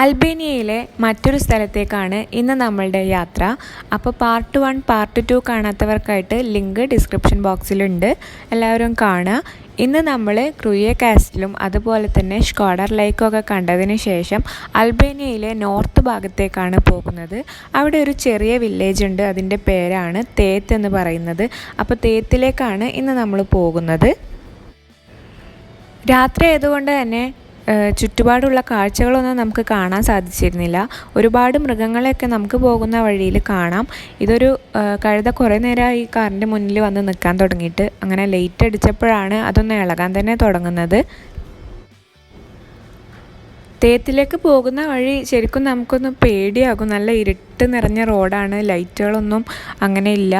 അൽബേനിയയിലെ മറ്റൊരു സ്ഥലത്തേക്കാണ് ഇന്ന് നമ്മളുടെ യാത്ര. അപ്പോൾ പാർട്ട് വൺ പാർട്ട് ടു കാണാത്തവർക്കായിട്ട് ലിങ്ക് ഡിസ്ക്രിപ്ഷൻ ബോക്സിലുണ്ട്. എല്ലാവരും കാണുക. ഇന്ന് നമ്മൾ ക്രൂയെ കാസ്റ്റിലും അതുപോലെ തന്നെ ഷ്കോഡർ ലൈക്കൊക്കെ കണ്ടതിന് ശേഷം അൽബേനിയയിലെ നോർത്ത് ഭാഗത്തേക്കാണ് പോകുന്നത്. അവിടെ ഒരു ചെറിയ വില്ലേജ് ഉണ്ട്. അതിന്റെ പേരാണ് തേത്ത് എന്ന് പറയുന്നത്. അപ്പോൾ തേത്തിലേക്കാണ് ഇന്ന് നമ്മൾ പോകുന്നത്. രാത്രി ആയതുകൊണ്ട് തന്നെ ചുറ്റുപാടുള്ള കാഴ്ചകളൊന്നും നമുക്ക് കാണാൻ സാധിച്ചിരുന്നില്ല. ഒരുപാട് മൃഗങ്ങളെയൊക്കെ നമുക്ക് പോകുന്ന വഴിയിൽ കാണാം. ഇതൊരു കഴുത കുറേ നേരമായി കാറിന്റെ മുന്നിൽ വന്ന് നിൽക്കാൻ തുടങ്ങിയിട്ട് അങ്ങനെ ലേറ്റ് അടിച്ചപ്പോഴാണ് അതൊന്ന് ഇളകാൻ തന്നെ തുടങ്ങുന്നത്. തേത്തിലേക്ക് പോകുന്ന വഴി ശരിക്കും നമുക്കൊന്ന് പേടിയാകും. നല്ല ഇരുട്ട് നിറഞ്ഞ റോഡാണ്. ലൈറ്റുകളൊന്നും അങ്ങനെ ഇല്ല.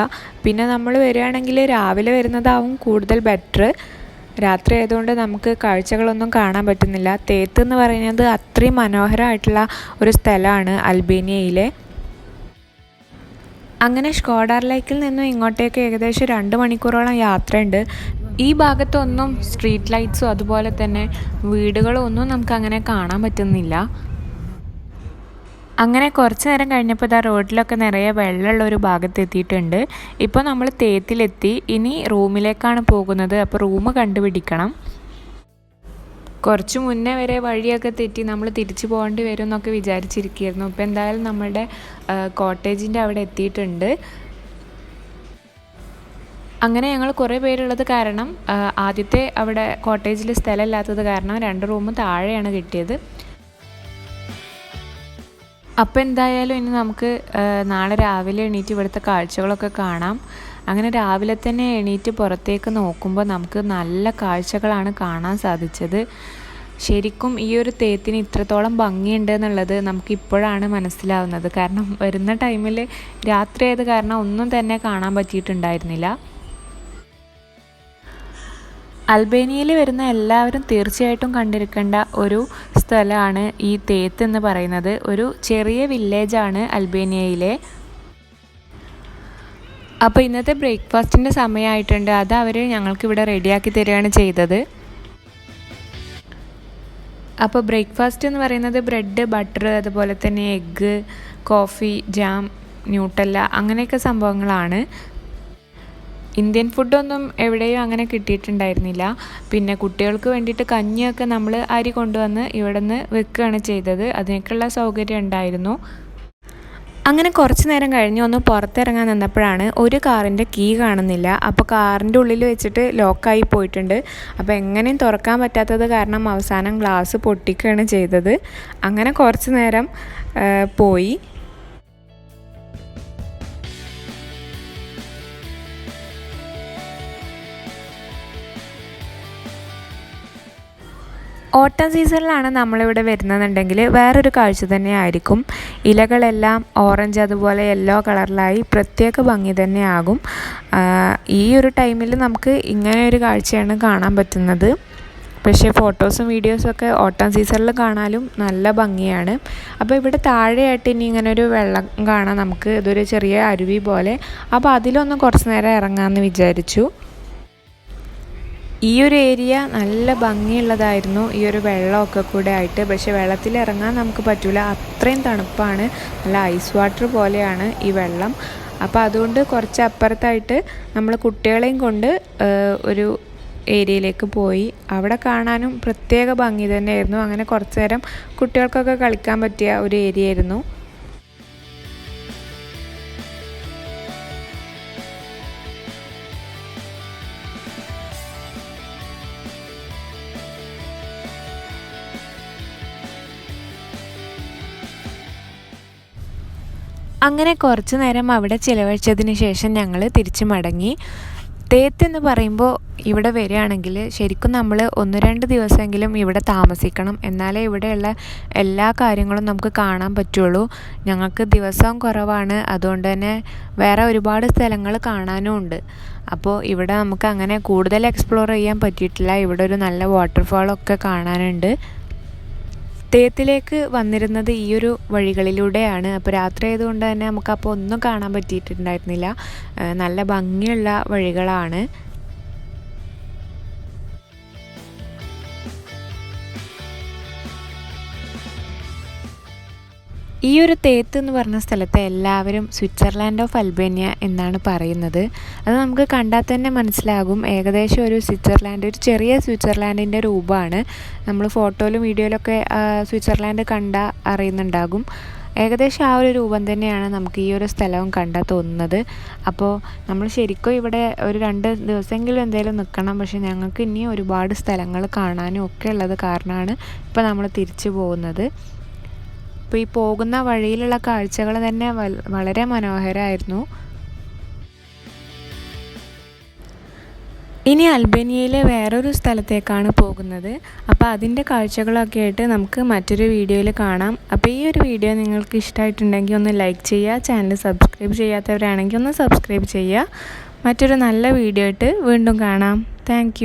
പിന്നെ നമ്മൾ വരികയാണെങ്കിൽ രാവിലെ വരുന്നതാവും കൂടുതൽ ബെറ്റർ രാത്രി ആയതുകൊണ്ട് നമുക്ക് കാഴ്ചകളൊന്നും കാണാൻ പറ്റുന്നില്ല. തേത്ത് എന്ന് പറയുന്നത് അത്രയും മനോഹരമായിട്ടുള്ള ഒരു സ്ഥലമാണ് അൽബേനിയയിലെ. അങ്ങനെ ഷ്കോഡാർ ലേക്കിൽ നിന്നും ഇങ്ങോട്ടേക്ക് ഏകദേശം രണ്ട് മണിക്കൂറോളം യാത്രയുണ്ട്. ഈ ഭാഗത്തൊന്നും സ്ട്രീറ്റ് ലൈറ്റ്സും അതുപോലെ തന്നെ വീടുകളും ഒന്നും നമുക്ക് അങ്ങനെ കാണാൻ പറ്റുന്നില്ല. അങ്ങനെ കുറച്ച് നേരം കഴിഞ്ഞപ്പോൾ ഇതാ റോഡിലൊക്കെ നിറയെ വെള്ളമുള്ള ഒരു ഭാഗത്ത് എത്തിയിട്ടുണ്ട്. ഇപ്പോൾ നമ്മൾ തേത്തിലെത്തി. ഇനി റൂമിലേക്കാണ് പോകുന്നത്. അപ്പോൾ റൂം കണ്ടുപിടിക്കണം. കുറച്ച് മുന്നേ വരെ വഴിയൊക്കെ തെറ്റി നമ്മൾ തിരിച്ചു പോകേണ്ടി വരും എന്നൊക്കെ വിചാരിച്ചിരിക്കുകയായിരുന്നു. ഇപ്പോൾ എന്തായാലും നമ്മളുടെ കോട്ടേജിന്റെ അവിടെ എത്തിയിട്ടുണ്ട്. അങ്ങനെ ഞങ്ങൾ കുറേ പേരുള്ളത് കാരണം ആദ്യത്തെ അവിടെ കോട്ടേജിൽ സ്ഥലമില്ലാത്തത് കാരണം രണ്ട് റൂമും താഴെയാണ് കിട്ടിയത്. അപ്പോൾ എന്തായാലും ഇനി നമുക്ക് നാളെ രാവിലെ എണീറ്റ് ഇവിടുത്തെ കാഴ്ചകളൊക്കെ കാണാം. അങ്ങനെ രാവിലെ തന്നെ എണീറ്റ് പുറത്തേക്ക് നോക്കുമ്പോൾ നമുക്ക് നല്ല കാഴ്ചകളാണ് കാണാൻ സാധിച്ചത്. ശരിക്കും ഈ ഒരു തേത്തിന് ഇത്രത്തോളം ഭംഗിയുണ്ട് എന്നുള്ളത് നമുക്ക് ഇപ്പോഴാണ് മനസ്സിലാവുന്നത്. കാരണം വരുന്ന ടൈമിൽ രാത്രി ആയത് കാരണം ഒന്നും തന്നെ കാണാൻ പറ്റിയിട്ടുണ്ടായിരുന്നില്ല. അൽബേനിയയിൽ വരുന്ന എല്ലാവരും തീർച്ചയായിട്ടും കണ്ടിരിക്കേണ്ട ഒരു സ്ഥലമാണ് ഈ തേത്ത് എന്ന് പറയുന്നത്. ഒരു ചെറിയ വില്ലേജാണ് അൽബേനിയയിലെ. അപ്പോൾ ഇന്നത്തെ ബ്രേക്ക്ഫാസ്റ്റിന്റെ സമയമായിട്ടുണ്ട്. അത് അവർ ഞങ്ങൾക്കിവിടെ റെഡിയാക്കി തരികയാണ് ചെയ്തത്. അപ്പോൾ ബ്രേക്ക്ഫാസ്റ്റ് എന്ന് പറയുന്നത് ബ്രെഡ് ബട്ടർ അതുപോലെ തന്നെ എഗ്ഗ് കോഫി ജാം ന്യൂട്ടല്ല അങ്ങനെയൊക്കെ സംഭവങ്ങളാണ്. ഇന്ത്യൻ ഫുഡൊന്നും എവിടെയും അങ്ങനെ കിട്ടിയിട്ടുണ്ടായിരുന്നില്ല. പിന്നെ കുട്ടികൾക്ക് വേണ്ടിയിട്ട് കഞ്ഞിയൊക്കെ നമ്മൾ അരി കൊണ്ടുവന്ന് ഇവിടെ നിന്ന് വെക്കുകയാണ് ചെയ്തത്. അതിനൊക്കെയുള്ള സൗകര്യം ഉണ്ടായിരുന്നു. അങ്ങനെ കുറച്ച് നേരം കഴിഞ്ഞ് ഒന്ന് പുറത്തിറങ്ങാൻ നിന്നപ്പോഴാണ് ഒരു കാറിന്റെ കീ കാണുന്നില്ല. അപ്പോൾ കാറിന്റെ ഉള്ളിൽ വെച്ചിട്ട് ലോക്കായി പോയിട്ടുണ്ട്. അപ്പോൾ എങ്ങനെയും തുറക്കാൻ പറ്റാത്തത് കാരണം അവസാനം ഗ്ലാസ് പൊട്ടിക്കുകയാണ് ചെയ്തത്. അങ്ങനെ കുറച്ച് നേരം പോയി. ഓട്ടം സീസണിലാണ് നമ്മളിവിടെ വരുന്നതെന്നുണ്ടെങ്കിൽ വേറൊരു കാഴ്ച തന്നെയായിരിക്കും. ഇലകളെല്ലാം ഓറഞ്ച് അതുപോലെ യെല്ലോ കളറിലായി പ്രത്യേക ഭംഗി തന്നെയാകും. ഈ ഒരു ടൈമിൽ നമുക്ക് ഇങ്ങനെ ഒരു കാഴ്ചയാണ് കാണാൻ പറ്റുന്നത്. പക്ഷേ ഫോട്ടോസും വീഡിയോസും ഒക്കെ ഓട്ടം സീസണിൽ കാണാനും നല്ല ഭംഗിയാണ്. അപ്പോൾ ഇവിടെ താഴെയായിട്ട് ഇനി ഇങ്ങനെ ഒരു വെള്ളം കാണാം. നമുക്ക് ഇതൊരു ചെറിയ അരുവി പോലെ. അപ്പോൾ അതിലൊന്ന് കുറച്ച് നേരം ഇറങ്ങാമെന്ന് വിചാരിച്ചു. ഈ ഒരു ഏരിയ നല്ല ഭംഗിയുള്ളതായിരുന്നു. ഈ ഒരു വെള്ളമൊക്കെ കൂടെ ആയിട്ട്. പക്ഷെ വെള്ളത്തിൽ ഇറങ്ങാൻ നമുക്ക് പറ്റില്ല അത്രയും തണുപ്പാണ്. നല്ല ഐസ് വാട്ടർ പോലെയാണ് ഈ വെള്ളം. അപ്പോൾ അതുകൊണ്ട് കുറച്ച് അപ്പുറത്തായിട്ട് നമ്മൾ കുട്ടികളെയും കൊണ്ട് ഒരു ഏരിയയിലേക്ക് പോയി. അവിടെ കാണാനും പ്രത്യേക ഭംഗി തന്നെയായിരുന്നു. അങ്ങനെ കുറച്ച് നേരം കുട്ടികൾക്കൊക്കെ കളിക്കാൻ പറ്റിയ ഒരു ഏരിയ ആയിരുന്നു അങ്ങനെ കുറച്ച് നേരം അവിടെ ചിലവഴിച്ചതിന് ശേഷം ഞങ്ങൾ തിരിച്ചു മടങ്ങി. തേത്ത് എന്ന് പറയുമ്പോൾ ഇവിടെ വരികയാണെങ്കിൽ ശരിക്കും നമ്മൾ ഒന്ന് രണ്ട് ദിവസമെങ്കിലും ഇവിടെ താമസിക്കണം. എന്നാലേ ഇവിടെയുള്ള എല്ലാ കാര്യങ്ങളും നമുക്ക് കാണാൻ പറ്റുള്ളൂ. ഞങ്ങൾക്ക് ദിവസവും കുറവാണ്. അതുകൊണ്ട് തന്നെ വേറെ ഒരുപാട് സ്ഥലങ്ങൾ കാണാനും ഉണ്ട്. അപ്പോൾ ഇവിടെ നമുക്ക് അങ്ങനെ കൂടുതൽ എക്സ്പ്ലോർ ചെയ്യാൻ പറ്റിയിട്ടില്ല. ഇവിടെ ഒരു നല്ല വാട്ടർഫാളൊക്കെ കാണാനുണ്ട്. തേത്തിലേക്ക് വന്നിരുന്നത് ഈ ഒരു വഴികളിലൂടെയാണ്. അപ്പോൾ രാത്രി ആയതുകൊണ്ട് തന്നെ നമുക്കപ്പോൾ ഒന്നും കാണാൻ പറ്റിയിട്ടുണ്ടായിരുന്നില്ല. നല്ല ഭംഗിയുള്ള വഴികളാണ്. ഈ ഒരു തേത്ത് എന്ന് പറഞ്ഞ സ്ഥലത്തെ എല്ലാവരും സ്വിറ്റ്സർലാൻഡ് ഓഫ് അൽബേനിയ എന്നാണ് പറയുന്നത്. അത് നമുക്ക് കണ്ടാൽ തന്നെ മനസ്സിലാകും. ഏകദേശം ഒരു സ്വിറ്റ്സർലാൻഡ് ഒരു ചെറിയ സ്വിറ്റ്സർലാൻഡിന്റെ രൂപമാണ്. നമ്മൾ ഫോട്ടോയിലും വീഡിയോയിലൊക്കെ സ്വിറ്റ്സർലാൻഡ് കണ്ട അറിയുന്നുണ്ടാകും. ഏകദേശം ആ ഒരു രൂപം തന്നെയാണ് നമുക്ക് ഈ ഒരു സ്ഥലവും കണ്ടാൽ തോന്നുന്നത്. അപ്പോൾ നമ്മൾ ശരിക്കും ഇവിടെ ഒരു രണ്ട് ദിവസമെങ്കിലും എന്തെങ്കിലും നിൽക്കണം. പക്ഷേ ഞങ്ങൾക്ക് ഇനിയും ഒരുപാട് സ്ഥലങ്ങൾ കാണാനും ഒക്കെ ഉള്ളത് കാരണമാണ് ഇപ്പോൾ നമ്മൾ തിരിച്ചു പോകുന്നത്. അപ്പോൾ ഈ പോകുന്ന വഴിയിലുള്ള കാഴ്ചകൾ തന്നെ വളരെ മനോഹരമായിരുന്നു ഇനി അൽബേനിയയിലെ വേറൊരു സ്ഥലത്തേക്കാണ് പോകുന്നത്. അപ്പോൾ അതിന്റെ കാഴ്ചകളൊക്കെ ആയിട്ട് നമുക്ക് മറ്റൊരു വീഡിയോയിൽ കാണാം. അപ്പോൾ ഈ ഒരു വീഡിയോ നിങ്ങൾക്ക് ഇഷ്ടമായിട്ടുണ്ടെങ്കിൽ ഒന്ന് ലൈക്ക് ചെയ്യുക ചാനൽ സബ്സ്ക്രൈബ് ചെയ്യാത്തവരാണെങ്കിൽ ഒന്ന് സബ്സ്ക്രൈബ് ചെയ്യുക. മറ്റൊരു നല്ല വീഡിയോ ആയിട്ട് വീണ്ടും കാണാം. താങ്ക്